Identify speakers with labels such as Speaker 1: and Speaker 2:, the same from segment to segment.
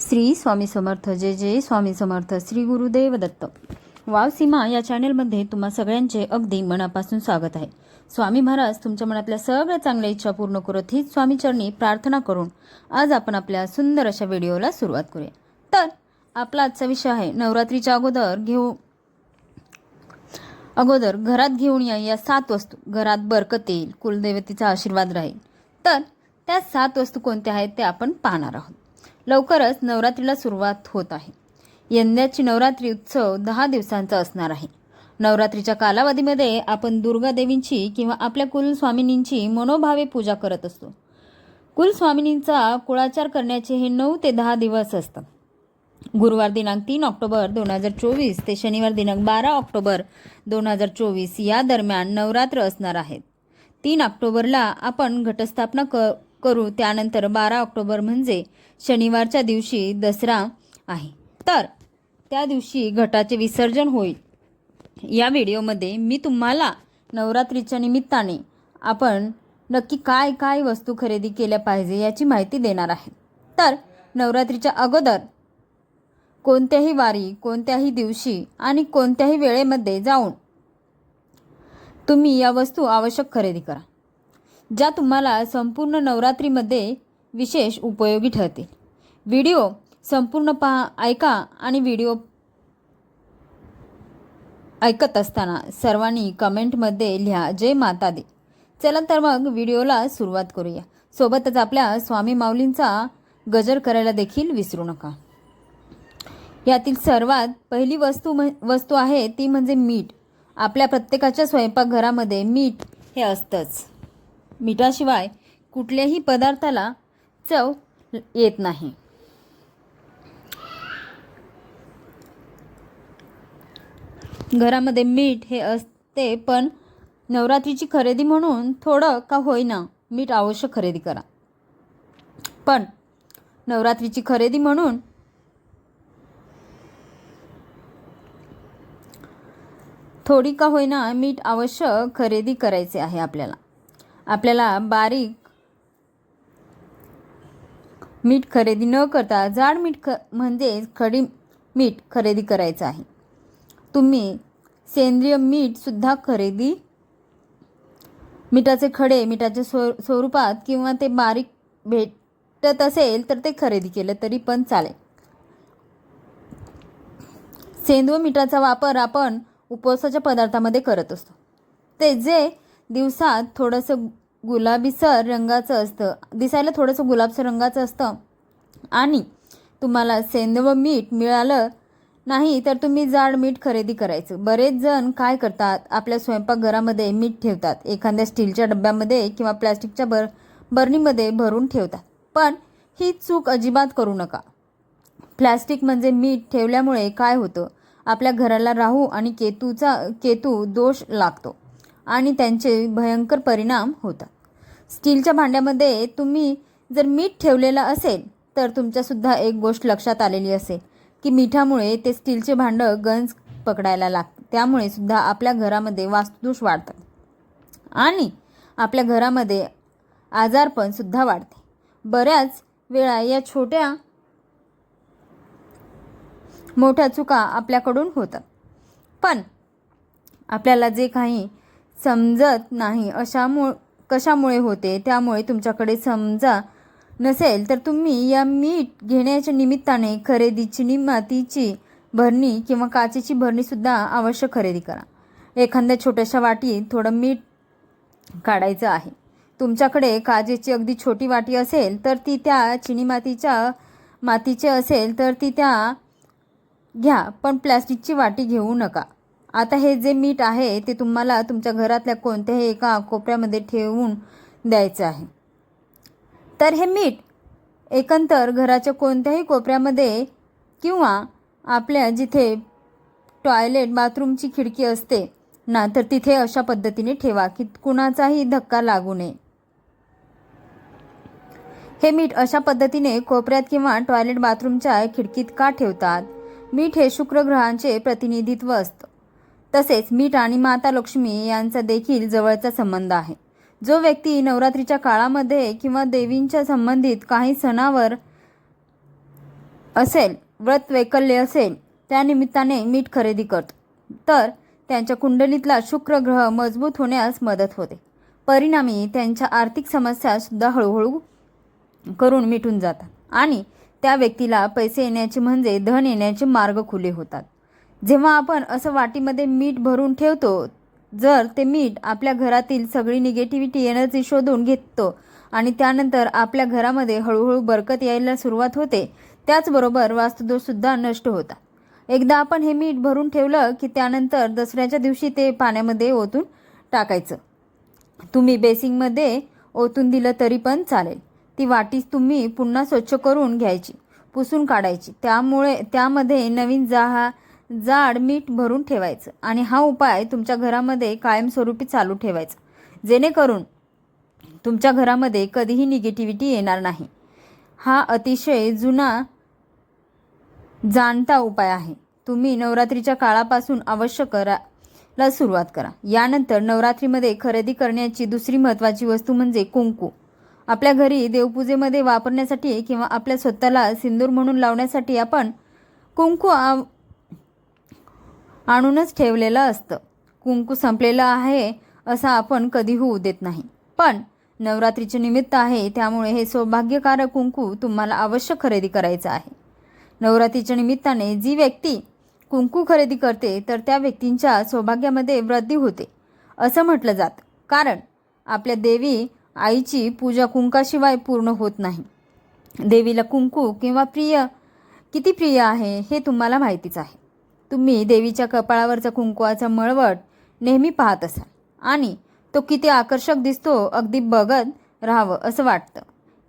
Speaker 1: श्री स्वामी समर्थ जय जय स्वामी समर्थ श्री गुरुदेव दत्त. वाव सीमा या चॅनेलमध्ये तुम्हा सगळ्यांचे अगदी मनापासून स्वागत आहे. स्वामी महाराज तुमच्या मनातल्या सगळ्या चांगल्या इच्छा पूर्ण करत हीच स्वामीचरणी प्रार्थना करून आज आपण आपल्या सुंदर अशा व्हिडिओला सुरुवात करूया. तर आपला आजचा विषय आहे नवरात्रीच्या अगोदर घेऊ अगोदर घरात घेऊन या या सात वस्तू. घरात बरकत येईल कुलदेवतेचा आशीर्वाद राहील. तर त्या सात वस्तू कोणत्या आहेत ते आपण पाहणार आहोत. लवकरच नवरात्रीला सुरुवात होत आहे. यंदाची नवरात्री उत्सव दहा दिवसांचा असणार आहे. नवरात्रीच्या कालावधीमध्ये आपण दुर्गा देवींची किंवा आपल्या कुलस्वामिनींची मनोभावे पूजा करत असतो. कुलस्वामिनींचा कुळाचार करण्याचे हे नऊ ते दहा दिवस असतात. गुरुवार दिनांक तीन ऑक्टोबर दोन हजार चोवीस ते शनिवार दिनांक बारा ऑक्टोबर दोन हजार चोवीस या दरम्यान नवरात्र असणार आहेत. तीन ऑक्टोबरला आपण घटस्थापना क करू त्यानंतर बारा ऑक्टोबर म्हणजे शनिवारच्या दिवशी दसरा आहे. तर त्या दिवशी घटाचे विसर्जन होईल. या व्हिडिओमध्ये मी तुम्हाला नवरात्रीच्या निमित्ताने आपण नक्की काय काय वस्तू खरेदी केल्या पाहिजे याची माहिती देणार आहे. तर नवरात्रीच्या अगोदर कोणत्याही वारी कोणत्याही दिवशी आणि कोणत्याही वेळेमध्ये जाऊन तुम्ही या वस्तू आवश्यक खरेदी करा. ज्या तुम्हाला संपूर्ण नवरात्रीमध्ये विशेष उपयोगी ठरतील. व्हिडिओ संपूर्ण पहा ऐका आणि व्हिडिओ ऐकत असताना सर्वांनी कमेंटमध्ये लिहा जय माता दे. चला तर मग व्हिडिओला सुरुवात करूया. सोबतच आपल्या स्वामी माऊलींचा गजर करायला देखील विसरू नका. यातील सर्वात पहिली वस्तू म्ह वस्तू आहे ती म्हणजे मीठ. आपल्या प्रत्येकाच्या स्वयंपाकघरामध्ये मीठ हे असतंच. मिठाशिवाय कुठल्याही पदार्थाला चव येत नाही. घरामध्ये मीठ हे असते पण नवरात्रीची खरेदी म्हणून थोडं का होईना मीठ आवश्यक खरेदी करा. पण नवरात्रीची खरेदी म्हणून थोडी का होईना मीठ आवश्यक खरेदी करायचे आहे आपल्याला. आपल्याला बारीक मीठ खरेदी न करता जाड मीठ ख म्हणजे खडी मीठ खरेदी करायचं आहे. तुम्ही सेंद्रिय मीठसुद्धा खरेदी मिठाचे खडे मिठाच्या स्व स्वरूपात किंवा ते बारीक भेटत असेल तर ते खरेदी केलं तरी पण चालेल. सेंद्रिय मिठाचा वापर आपण उपवासाच्या पदार्थामध्ये करत असतो. ते जे दिवसात थोडंसं गुलाबीसर रंगाचं असतं. दिसायला थोडंसं गुलाबसर रंगाचं असतं. आणि तुम्हाला सेंदव मीठ मिळालं नाही तर तुम्ही जाड मीठ खरेदी करायचं. बरेच जण काय करतात? आपल्या स्वयंपाकघरामध्ये मीठ ठेवतात. एखाद्या स्टीलच्या डब्यामध्ये किंवा प्लॅस्टिकच्या बर बर्नीमध्ये भरून ठेवतात. पण ही चूक अजिबात करू नका. प्लॅस्टिक म्हणजे मीठ ठेवल्यामुळे काय होतं? आपल्या घराला राहू आणि केतूचा केतू दोष लागतो. आणि त्यांचे भयंकर परिणाम होतात. स्टीलच्या भांड्यामध्ये तुम्ही जर मीठ ठेवलेलं असेल तर तुमच्यासुद्धा एक गोष्ट लक्षात आलेली असेल की मिठामुळे ते स्टीलचे भांडं गंज पकडायला लागतं त्यामुळे सुद्धा आपल्या घरामध्ये वास्तुदोष वाढतात. आणि आपल्या घरामध्ये आजारपणसुद्धा वाढते. बऱ्याच वेळा या छोट्या मोठ्या चुका आपल्याकडून होतात. पण आपल्याला जे काही समजत नाही. अशामुळे कशामुळे होते? त्यामुळे तुमच्याकडे समजा नसेल तर तुम्ही या मीठ घेण्याच्या निमित्ताने खरेदीची मातीची भरणी किंवा काचेची भरणीसुद्धा आवश्यक खरेदी करा. एखाद्या छोट्याशा वाटीत थोडं मीठ काढायचं आहे. तुमच्याकडे काचेची अगदी छोटी वाटी असेल तर ती त्या चिनी मातीच्या मातीचे असेल तर ती त्या घ्या पण प्लॅस्टिकची वाटी घेऊ नका. आता हे जे मीठ आहे ते तुम्हाला तुमच्या घरातल्या कोणत्याही एका कोपऱ्यामध्ये ठेवून द्यायचं आहे. तर हे मीठ एकंतर घराच्या कोणत्याही कोपऱ्यामध्ये किंवा आपल्या जिथे टॉयलेट बाथरूमची खिडकी असते ना तर तिथे अशा पद्धतीने ठेवा की कुणाचाही धक्का लागू नये. हे मीठ अशा पद्धतीने कोपऱ्यात किंवा टॉयलेट बाथरूमच्या खिडकीत का ठेवतात? मीठ हे शुक्रग्रहांचे प्रतिनिधित्व असतं. तसेच मीठ आणि माता लक्ष्मी यांचा देखील जवळचा संबंध आहे. जो व्यक्ती नवरात्रीच्या काळामध्ये किंवा देवींच्या संबंधित काही सणावर असेल व्रत वैकल्य असेल त्यानिमित्ताने मीठ खरेदी करतो. तर त्यांच्या कुंडलीतला शुक्र ग्रह मजबूत होण्यास मदत होते. परिणामी त्यांच्या आर्थिक समस्यासुद्धा हळूहळू करून मिटून जातात आणि त्या व्यक्तीला पैसे येण्याचे म्हणजे धन येण्याचे मार्ग खुले होतात. जेव्हा आपण असं वाटीमध्ये मीठ भरून ठेवतो जर ते मीठ आपल्या घरातील सगळी निगेटिव्हिटी एनर्जी शोधून घेतो आणि त्यानंतर आपल्या घरामध्ये हळूहळू बरकत यायला सुरुवात होते त्याचबरोबर वास्तुदोषसुद्धा नष्ट होतात. एकदा आपण हे मीठ भरून ठेवलं की त्यानंतर दसऱ्याच्या दिवशी ते पाण्यामध्ये ओतून टाकायचं. तुम्ही बेसिंगमध्ये ओतून दिलं तरी पण चालेल. ती वाटी तुम्ही पुन्हा स्वच्छ करून घ्यायची पुसून काढायची. त्यामुळे त्यामध्ये नवीन जाहा जाड मीठ भरून ठेवायचं आणि हा उपाय तुमच्या घरामध्ये कायमस्वरूपी चालू ठेवायचा. जेणेकरून तुमच्या घरामध्ये कधीही निगेटिव्हिटी येणार नाही. हा अतिशय जुना जाणता उपाय आहे. तुम्ही नवरात्रीच्या काळापासून अवश्य करा ला सुरुवात करा. यानंतर नवरात्रीमध्ये खरेदी करण्याची दुसरी महत्त्वाची वस्तू म्हणजे कुंकू. आपल्या घरी देवपूजेमध्ये वापरण्यासाठी किंवा आपल्या स्वतःला सिंदूर म्हणून लावण्यासाठी आपण कुंकू आ- आणूनच ठेवलेलं असतं. कुंकू संपलेलं आहे असं आपण कधी होऊ देत नाही. पण नवरात्रीचे निमित्त आहे त्यामुळे हे सौभाग्यकारक कुंकू तुम्हाला अवश्य खरेदी करायचं आहे. नवरात्रीच्या निमित्ताने जी व्यक्ती कुंकू खरेदी करते तर त्या व्यक्तींच्या सौभाग्यामध्ये वृद्धी होते. असं म्हटलं जातं. कारण आपल्या देवी आईची पूजा कुंकाशिवाय पूर्ण होत नाही. देवीला कुंकू किंवा प्रिय किती प्रिय आहे हे तुम्हाला माहितीच आहे. तुम्ही देवीच्या कपाळावरचा कुंकवाचा मळवट नेहमी पाहत असाल. आणि तो किती आकर्षक दिसतो अगदी बघत राहावं असं वाटतं.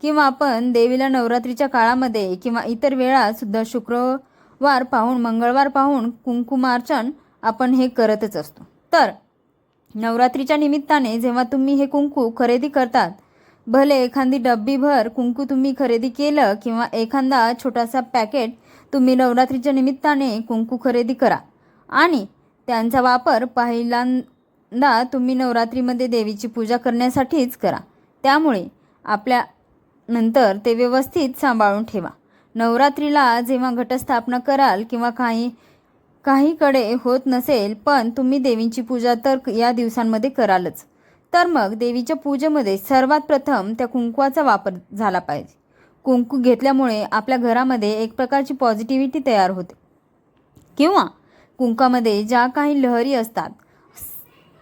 Speaker 1: किंवा आपण देवीला नवरात्रीच्या काळामध्ये किंवा इतर वेळात सुद्धा शुक्रवार पाहून मंगळवार पाहून कुंकुमार्चन आपण हे करतच असतो. तर नवरात्रीच्या निमित्ताने जेव्हा तुम्ही हे कुंकू खरेदी करतात भले एखादी डब्बीभर कुंकू तुम्ही खरेदी केलं किंवा एखादा छोटासा पॅकेट तुम्ही नवरात्रीच्या निमित्ताने कुंकू खरेदी करा. आणि त्यांचा वापर पहिल्यांदा तुम्ही नवरात्रीमध्ये देवीची पूजा करण्यासाठीच करा. त्यामुळे आपल्या नंतर ते व्यवस्थित सांभाळून ठेवा. नवरात्रीला जेव्हा घटस्थापना कराल किंवा काही काहीकडे होत नसेल पण तुम्ही देवींची पूजा तर या दिवसांमध्ये करालच. तर मग देवीच्या पूजेमध्ये सर्वात प्रथम त्या कुंकवाचा वापर झाला पाहिजे. कुंकू घेतल्यामुळे आपल्या घरामध्ये एक प्रकारची पॉझिटिव्हिटी तयार होते. किंवा कुंकामध्ये ज्या काही लहरी असतात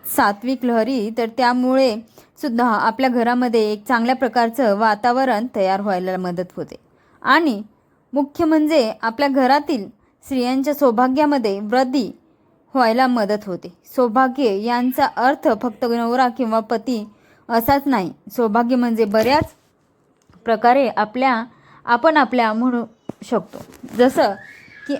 Speaker 1: सात्विक लहरी तर त्यामुळे सुद्धा आपल्या घरामध्ये एक चांगल्या प्रकारचं वातावरण तयार व्हायला मदत होते. आणि मुख्य म्हणजे आपल्या घरातील स्त्रियांच्या सौभाग्यामध्ये वृद्धी व्हायला मदत होते. सौभाग्य यांचा अर्थ फक्त नवरा किंवा पती असाच नाही. सौभाग्य म्हणजे बऱ्याच प्रकारे आपल्या आपण आपल्या म्हणू शकतो. जसं की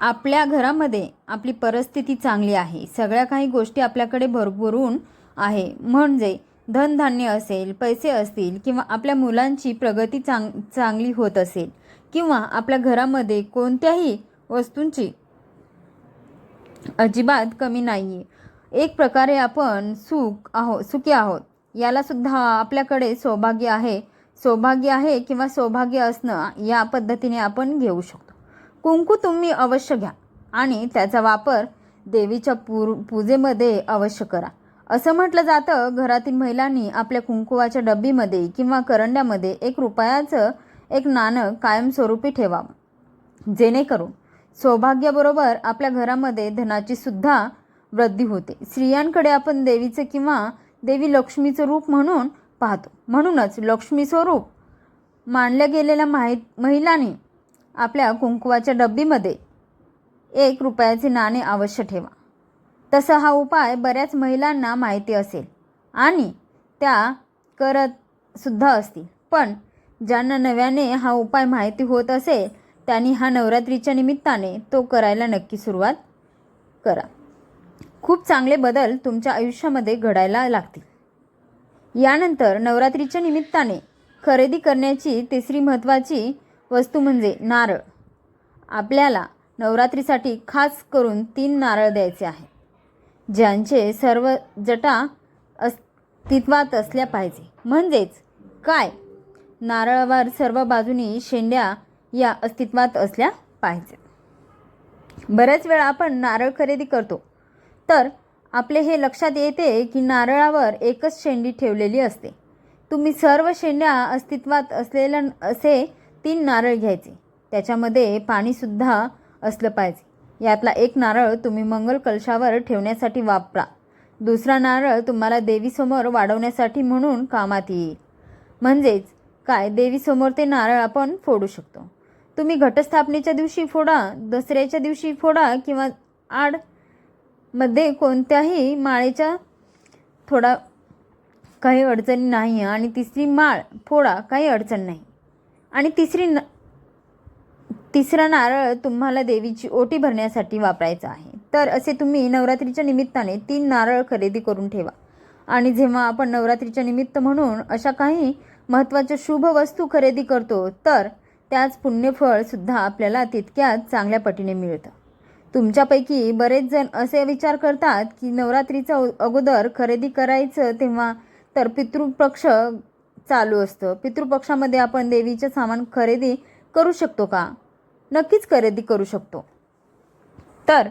Speaker 1: आपल्या घरामध्ये आपली परिस्थिती चांगली आहे. सगळ्या काही गोष्टी आपल्याकडे भरभरून आहे. म्हणजे धनधान्य असेल पैसे असतील किंवा आपल्या मुलांची प्रगती चांग चांगली होत असेल किंवा आपल्या घरामध्ये कोणत्याही वस्तूंची अजिबात कमी नाही आहे एक प्रकारे आपण सुख आहो सुखी आहोत. यालासुद्धा आपल्याकडे सौभाग्य आहे. सौभाग्य आहे किंवा सौभाग्य असणं या पद्धतीने आपण घेऊ शकतो. कुंकू तुम्ही अवश्य घ्या आणि त्याचा वापर देवीच्या पूर पूजेमध्ये अवश्य करा. असं म्हटलं जातं घरातील महिलांनी आपल्या कुंकुवाच्या डब्बीमध्ये किंवा करंड्यामध्ये एक रुपयाचं एक नाणं कायमस्वरूपी ठेवावं. जेणेकरून सौभाग्याबरोबर आपल्या घरामध्ये धनाची सुद्धा वृद्धी होते. स्त्रियांकडे आपण देवीचं किंवा देवी लक्ष्मीचं रूप म्हणून पाहतो. म्हणूनच लक्ष्मी स्वरूप मानल्या गेलेल्या माहि महिलाने आपल्या कुंकवाच्या डब्बीमध्ये एक रुपयाचे नाणे अवश्य ठेवा. तसा हा उपाय बऱ्याच महिलांना माहिती असेल आणि त्या करत सुद्धा असतील. पण ज्यांना नव्याने हा उपाय माहिती होत असेल त्यांनी हा नवरात्रीच्या निमित्ताने तो करायला नक्की सुरुवात करा. खूप चांगले बदल तुमच्या आयुष्यामध्ये घडायला लागतील. यानंतर नवरात्रीच्या निमित्ताने खरेदी करण्याची तिसरी महत्त्वाची वस्तू म्हणजे नारळ. आपल्याला नवरात्रीसाठी खास करून तीन नारळ द्यायचे आहे ज्यांचे सर्व जटा अस्तित्वात असल्या पाहिजे. म्हणजेच काय? नारळावर सर्व बाजूनी शेंड्या या अस्तित्वात असल्या पाहिजेत. बऱ्याच वेळा आपण नारळ खरेदी करतो तर आपले हे लक्षात येते की नारळावर एकच शेंडी ठेवलेली असते. तुम्ही सर्व शेंड्या अस्तित्वात असलेल्या असे तीन नारळ घ्यायचे. त्याच्यामध्ये पाणीसुद्धा असलं पाहिजे. यातला एक नारळ तुम्ही मंगल कलशावर ठेवण्यासाठी वापरा. दुसरा नारळ तुम्हाला देवीसमोर वाढवण्यासाठी म्हणून कामात येईल. म्हणजेच काय? देवीसमोर ते नारळ आपण फोडू शकतो. तुम्ही घटस्थापनेच्या दिवशी फोडा दसऱ्याच्या दिवशी फोडा किंवा आड मध्ये कोणत्याही माळेच्या थोडा काही अडचणी नाही आणि तिसरी माळ फोडा काही अडचण नाही. आणि तिसरी न तिसरा नारळ तुम्हाला देवीची ओटी भरण्यासाठी वापरायचा आहे. तर असे तुम्ही नवरात्रीच्या निमित्ताने तीन नारळ खरेदी करून ठेवा. आणि जेव्हा आपण नवरात्रीच्या निमित्त म्हणून अशा काही महत्त्वाच्या शुभ वस्तू खरेदी करतो तर त्याच पुण्यफळसुद्धा आपल्याला तितक्याच चांगल्या पटीने मिळतं. तुमच्यापैकी बरेच जण असे विचार करतात की नवरात्रीचा अगोदर खरेदी करायचं तेव्हा तर पितृपक्ष चालू असतं. पितृपक्षामध्ये आपण देवीचे सामान खरेदी करू शकतो का? नक्कीच खरेदी करू शकतो. तर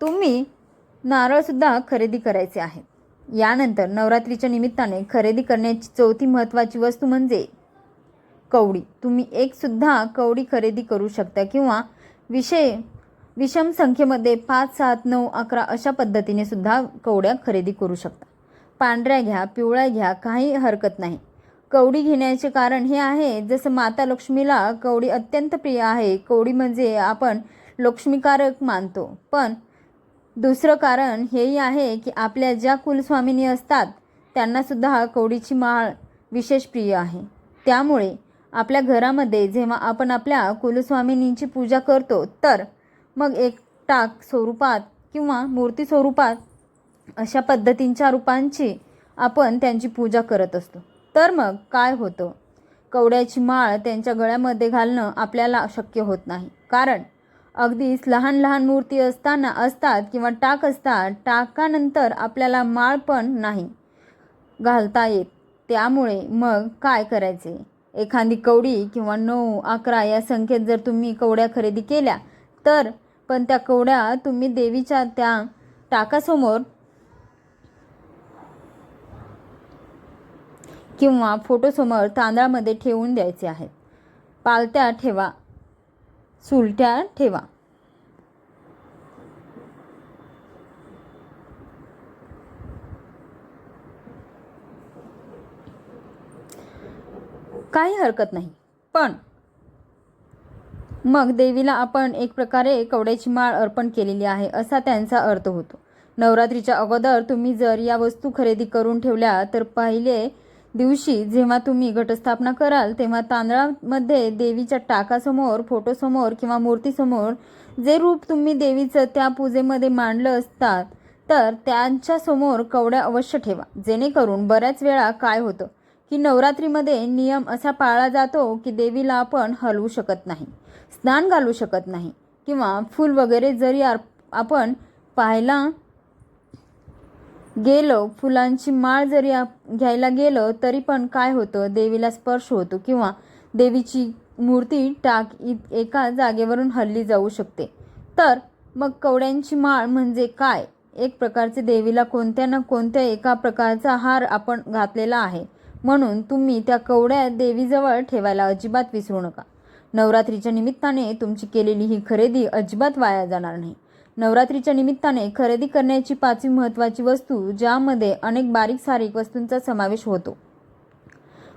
Speaker 1: तुम्ही नारळसुद्धा खरेदी करायचे आहेत यानंतर नवरात्रीच्या निमित्ताने खरेदी करण्याची चौथी महत्त्वाची वस्तू म्हणजे कवडी. तुम्ही एकसुद्धा कवडी खरेदी करू शकता किंवा विषय विषम संख्येमध्ये पाच सात नऊ अकरा अशा पद्धतीने सुद्धा कवड्या खरेदी करू शकता. पांढऱ्या घ्या पिवळ्या घ्या काही हरकत नाही. कवडी घेण्याचे कारण हे आहे जसं माता लक्ष्मीला कवडी अत्यंत प्रिय आहे. कवडी म्हणजे आपण लक्ष्मीकारक मानतो. पण दुसरं कारण हेही आहे की आपल्या ज्या कुलस्वामिनी असतात त्यांनासुद्धा कवडीची माळ विशेष प्रिय आहे. त्यामुळे आपल्या घरामध्ये जेव्हा आपण आपल्या कुलस्वामिनींची पूजा करतो तर मग एक टाक स्वरूपात किंवा मूर्ती स्वरूपात अशा पद्धतींच्या रूपांची आपण त्यांची पूजा करत असतो. तर मग काय होतं? कवड्याची माळ त्यांच्या गळ्यामध्ये घालणं आपल्याला शक्य होत नाही. कारण अगदीच लहान लहान मूर्ती असताना असतात किंवा टाक असतात टाकानंतर आपल्याला माळ पण नाही घालता येत. त्यामुळे मग काय करायचे? एखादी कवडी किंवा नऊ अकरा या संख्येत जर तुम्ही कवड्या खरेदी केल्या तर पण त्या कवड्या तुम्ही देवीच्या त्या टाकासमोर किंवा फोटोसमोर तांदळामध्ये ठेवून द्यायचे आहेत. पालत्या ठेवा. सुलट्या ठेवा. काही हरकत नाही. पण मग देवीला आपण एक प्रकारे कवड्याची माळ अर्पण केलेली आहे असा त्यांचा अर्थ होतो. नवरात्रीच्या अगोदर तुम्ही जर या वस्तू खरेदी करून ठेवल्या तर पहिले दिवशी जेव्हा तुम्ही घटस्थापना कराल तेव्हा तांदळामध्ये देवीच्या टाकासमोर फोटोसमोर किंवा मूर्तीसमोर जे रूप तुम्ही देवीचं त्या पूजेमध्ये मांडलं असतात तर त्यांच्यासमोर कवड्या अवश्य ठेवा. जेणेकरून बऱ्याच वेळा काय होतं की नवरात्रीमध्ये नियम असा पाळला जातो की देवीला आपण हलवू शकत नाही. स्नान घालू शकत नाही. किंवा फूल वगैरे जरी आपण पाहायला गेलो फुलांची माळ जरी घ्यायला गेलो तरी पण काय होतं? देवीला स्पर्श होतो किंवा देवीची मूर्ती टाक एका जागेवरून हल्ली जाऊ शकते. तर मग कवड्यांची माळ म्हणजे काय? एक प्रकारचे देवीला कोणत्या ना कोणत्या एका प्रकारचा हार आपण घातलेला आहे. म्हणून तुम्ही त्या कवड्या देवीजवळ ठेवायला अजिबात विसरू नका. नवरात्रीच्या निमित्ताने तुमची केलेली ही खरेदी अजिबात वाया जाणार नाही. नवरात्रीच्या निमित्ताने खरेदी करण्याची पाचवी महत्त्वाची वस्तू ज्यामध्ये अनेक बारीक सारीक वस्तूंचा समावेश होतो.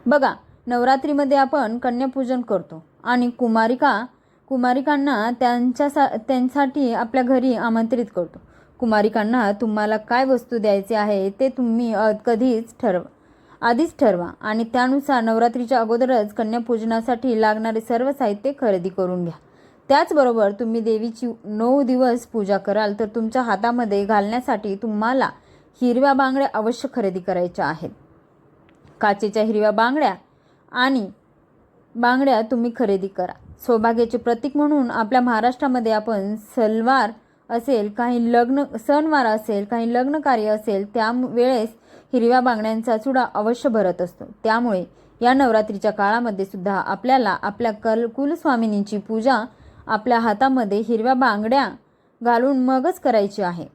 Speaker 1: बघा नवरात्रीमध्ये आपण कन्यापूजन करतो आणि कुमारिका कुमारिकांना त्यांच्या सा त्यांसाठी आपल्या घरी आमंत्रित करतो. कुमारिकांना तुम्हाला काय वस्तू द्यायचे आहे ते तुम्ही कधीच ठरवा. आधीच ठरवा आणि त्यानुसार नवरात्रीच्या अगोदरच कन्यापूजनासाठी लागणारे सर्व साहित्य खरेदी करून घ्या. त्याचबरोबर तुम्ही देवीची नऊ दिवस पूजा कराल तर तुमच्या हातामध्ये घालण्यासाठी तुम्हाला हिरव्या बांगड्या अवश्य खरेदी करायच्या आहेत. काचेच्या हिरव्या बांगड्या आणि बांगड्या तुम्ही खरेदी करा. सौभाग्याचे प्रतीक म्हणून आपल्या महाराष्ट्रामध्ये आपण सलवार असेल काही लग्न सणवार असेल काही लग्न कार्य असेल त्या वेळेस हिरव्या बांगड्यांचा चुडा अवश्य भरत असतो. त्यामुळे या नवरात्रीच्या काळामध्ये सुद्धा आपल्याला आपल्या कल कुलस्वामिनींची पूजा आपल्या हातामध्ये हिरव्या बांगड्या घालून मगच करायची आहे.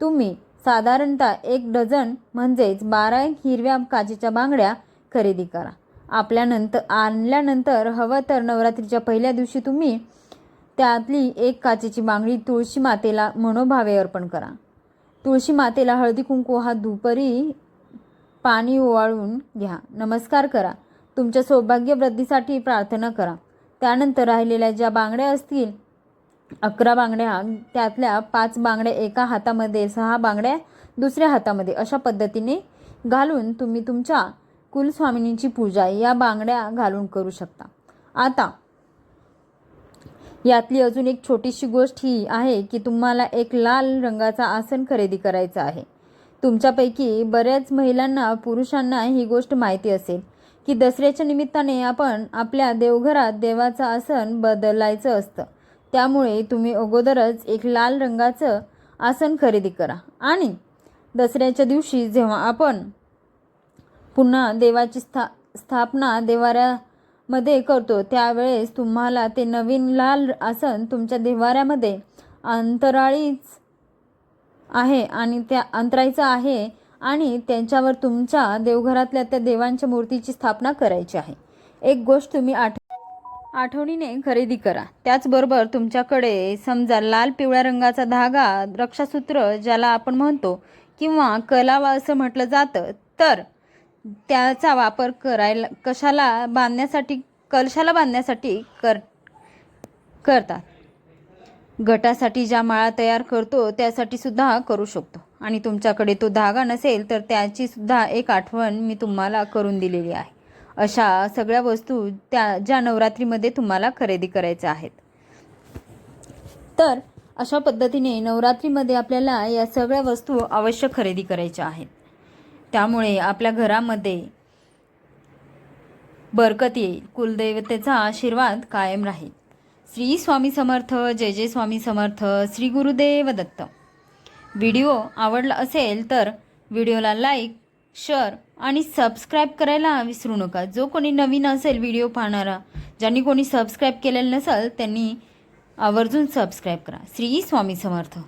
Speaker 1: तुम्ही साधारणतः एक डझन म्हणजेच बारा हिरव्या काचेच्या बांगड्या खरेदी करा. आपल्यानंतर आणल्यानंतर हवं तर नवरात्रीच्या पहिल्या दिवशी तुम्ही त्यातली एक काचेची बांगडी तुळशी मातेला मनोभावे अर्पण करा. तुळशी मातेला हळदी कुंकू हा दुपारी पाणी ओवाळून घ्या. नमस्कार करा. तुमच्या सौभाग्यवृद्धीसाठी प्रार्थना करा. त्यानंतर राहिलेल्या ज्या बांगड्या असतील अकरा बांगड्या त्यातल्या पाच बांगड्या एका हातामध्ये सहा बांगड्या दुसऱ्या हातामध्ये अशा पद्धतीने घालून तुम्ही तुमच्या कुलस्वामिनीची पूजा या बांगड्या घालून करू शकता. आता यातली अजून एक छोटीशी गोष्ट ही आहे की तुम्हाला एक लाल रंगाचा आसन खरेदी करायचं आहे. तुमच्यापैकी बऱ्याच महिलांना पुरुषांना ही गोष्ट माहिती असेल की दसऱ्याच्या निमित्ताने आपण आपल्या देवघरात देवाचं आसन बदलायचं असतं. त्यामुळे तुम्ही अगोदरच एक लाल रंगाचं आसन खरेदी करा. आणि दसऱ्याच्या दिवशी जेव्हा आपण पुन्हा देवाची स्था स्थापना देवाऱ्या मध्ये करतो. त्यावेळेस तुम्हाला ते नवीन लाल आसन तुमच्या देवाऱ्यामध्ये अंतराळीच आहे आणि त्या अंतरायचं आहे आणि त्यांच्यावर तुमच्या देवघरातल्या त्या देवांच्या मूर्तीची स्थापना करायची आहे. एक गोष्ट तुम्ही आठ आठवणीने खरेदी करा. त्याचबरोबर तुमच्याकडे समजा लाल पिवळ्या रंगाचा धागा रक्षासूत्र ज्याला आपण म्हणतो किंवा कलावा असं म्हटलं जातं तर त्याचा वापर करायला कशाला बांधण्यासाठी कलशाला बांधण्यासाठी कर करतात. गटासाठी ज्या माळा तयार करतो त्यासाठी सुद्धा करू शकतो. आणि तुमच्याकडे तो धागा नसेल तर त्याची सुद्धा एक आठवण मी तुम्हाला करून दिलेली आहे. अशा सगळ्या वस्तू त्या ज्या नवरात्रीमध्ये तुम्हाला खरेदी करायच्या आहेत. तर अशा पद्धतीने नवरात्रीमध्ये आपल्याला या सगळ्या वस्तू अवश्य खरेदी करायच्या आहेत. त्यामुळे आपल्या घरामध्ये बरकत येईल. कुलदेवतेचा आशीर्वाद कायम राहील. श्री स्वामी समर्थ जय जय स्वामी समर्थ श्री गुरुदेव दत्त. व्हिडिओ आवडला असेल तर व्हिडिओला लाईक शेअर आणि सबस्क्राईब करायला विसरू नका. जो कोणी नवीन असेल व्हिडिओ पाहणारा ज्यांनी कोणी सबस्क्राईब केलेलं नसेल त्यांनी आवर्जून सबस्क्राईब करा. श्री स्वामी समर्थ.